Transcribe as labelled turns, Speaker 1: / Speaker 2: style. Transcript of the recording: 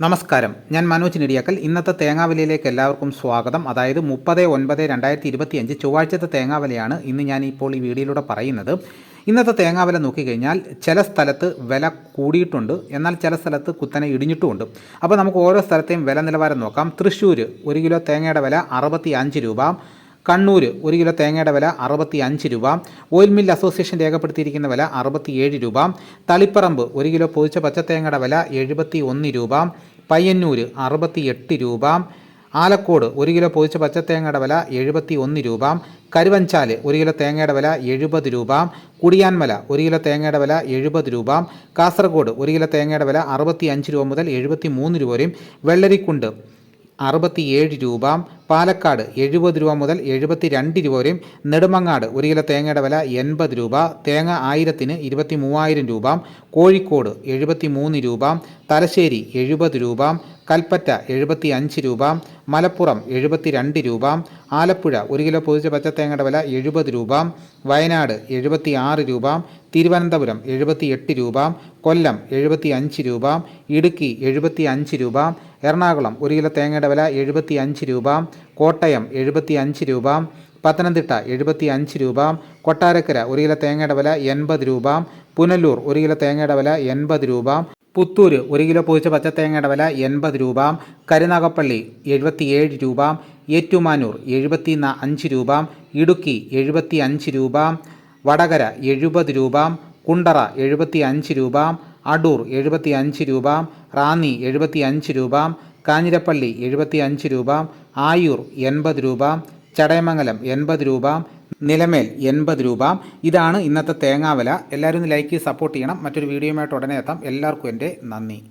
Speaker 1: നമസ്കാരം. ഞാൻ മനോജ് നെടിയാക്കൽ. ഇന്നത്തെ തേങ്ങാവലയിലേക്ക് എല്ലാവർക്കും സ്വാഗതം. അതായത് മുപ്പത് ഒൻപത് രണ്ടായിരത്തി ഇരുപത്തിയഞ്ച് ചൊവ്വാഴ്ചത്തെ തേങ്ങാവിലയാണ് ഇന്ന് ഞാൻ ഇപ്പോൾ ഈ വീഡിയോയിലൂടെ പറയുന്നത്. ഇന്നത്തെ തേങ്ങാവില നോക്കിക്കഴിഞ്ഞാൽ ചില സ്ഥലത്ത് വില കൂടിയിട്ടുണ്ട്. എന്നാൽ ചില സ്ഥലത്ത് കുത്തനെ ഇടിഞ്ഞിട്ടുമുണ്ട്. അപ്പോൾ നമുക്ക് ഓരോ സ്ഥലത്തെയും വില നിലവാരം നോക്കാം. തൃശ്ശൂർ ഒരു കിലോ തേങ്ങയുടെ വില അറുപത്തി രൂപ. കണ്ണൂർ ഒരു കിലോ തേങ്ങയുടെ വില അറുപത്തി അഞ്ച് രൂപ. ഓയിൽ മിൽ അസോസിയേഷൻ രേഖപ്പെടുത്തിയിരിക്കുന്ന വില അറുപത്തിയേഴ് രൂപ. തളിപ്പറമ്പ് ഒരു കിലോ പൊതിച്ച പച്ചത്തേങ്ങയുടെ വില എഴുപത്തി ഒന്ന് രൂപ. പയ്യന്നൂർ അറുപത്തി എട്ട് രൂപ. ആലക്കോട് ഒരു കിലോ പൊതിച്ച പച്ചത്തേങ്ങയുടെ വില എഴുപത്തി ഒന്ന് രൂപ. കരുവഞ്ചാൽ ഒരു കിലോ തേങ്ങയുടെ വില എഴുപത് രൂപ. കുടിയാൻമല ഒരു കിലോ തേങ്ങയുടെ വില എഴുപത് രൂപ. കാസർഗോഡ് ഒരു കിലോ തേങ്ങയുടെ വില അറുപത്തി അഞ്ച് രൂപ മുതൽ എഴുപത്തി മൂന്ന് രൂപ വരെയും. വെള്ളരിക്കുണ്ട് അറുപത്തിയേഴ് രൂപ പാലക്കാട് എഴുപത് രൂപ മുതൽ എഴുപത്തി രണ്ട് രൂപ വരെയും നെടുമങ്ങാട് ഒരു കിലോ തേങ്ങയുടെ വില എൺപത് രൂപ തേങ്ങ ആയിരത്തിന് ഇരുപത്തി മൂവായിരം രൂപ കോഴിക്കോട് എഴുപത്തി മൂന്ന് രൂപ തലശ്ശേരി എഴുപത് രൂപ കൽപ്പറ്റ എഴുപത്തി അഞ്ച് രൂപ മലപ്പുറം എഴുപത്തി രണ്ട് രൂപ ആലപ്പുഴ ഒരു കിലോ പൊതിച്ച പച്ചത്തേങ്ങയുടെ വില എഴുപത് രൂപ വയനാട് എഴുപത്തി ആറ് രൂപ തിരുവനന്തപുരം എഴുപത്തി എട്ട് രൂപ കൊല്ലം എഴുപത്തി അഞ്ച് രൂപ ഇടുക്കി എഴുപത്തി അഞ്ച് രൂപ എറണാകുളം ഒരു കിലോ തേങ്ങയുടെ വില എഴുപത്തി അഞ്ച് രൂപ കോട്ടയം എഴുപത്തി അഞ്ച് രൂപ പത്തനംതിട്ട എഴുപത്തി അഞ്ച് രൂപ കൊട്ടാരക്കര ഒരു കിലോ തേങ്ങയുടെ വില എൺപത് രൂപ പുനലൂർ ഒരു കിലോ തേങ്ങയുടെ വില എൺപത് രൂപ പുത്തൂർ ഒരു കിലോ പൊതിച്ച പച്ചത്തേങ്ങയുടെ വില എൺപത് രൂപ കരുനാഗപ്പള്ളി എഴുപത്തിയേഴ് രൂപ ഏറ്റുമാനൂർ എഴുപത്തി അഞ്ച് രൂപ ഇടുക്കി എഴുപത്തി അഞ്ച് രൂപ വടകര എഴുപത് രൂപ കുണ്ടറ എഴുപത്തി അഞ്ച് രൂപ അടൂർ എഴുപത്തി അഞ്ച് രൂപ റാന്നി എഴുപത്തി അഞ്ച് രൂപ കാഞ്ഞിരപ്പള്ളി എഴുപത്തി അഞ്ച് രൂപ ആയൂർ എൺപത് രൂപ ചടയമംഗലം എൺപത് രൂപ നിലമേൽ എൺപത് രൂപ. ഇതാണ് ഇന്നത്തെ തേങ്ങാവില. എല്ലാവരും ഒന്ന് ലൈക്ക് സപ്പോർട്ട് ചെയ്യണം. മറ്റൊരു വീഡിയോയുമായിട്ട് ഉടനെ എത്താം. എല്ലാവർക്കും എന്റെ നന്ദി.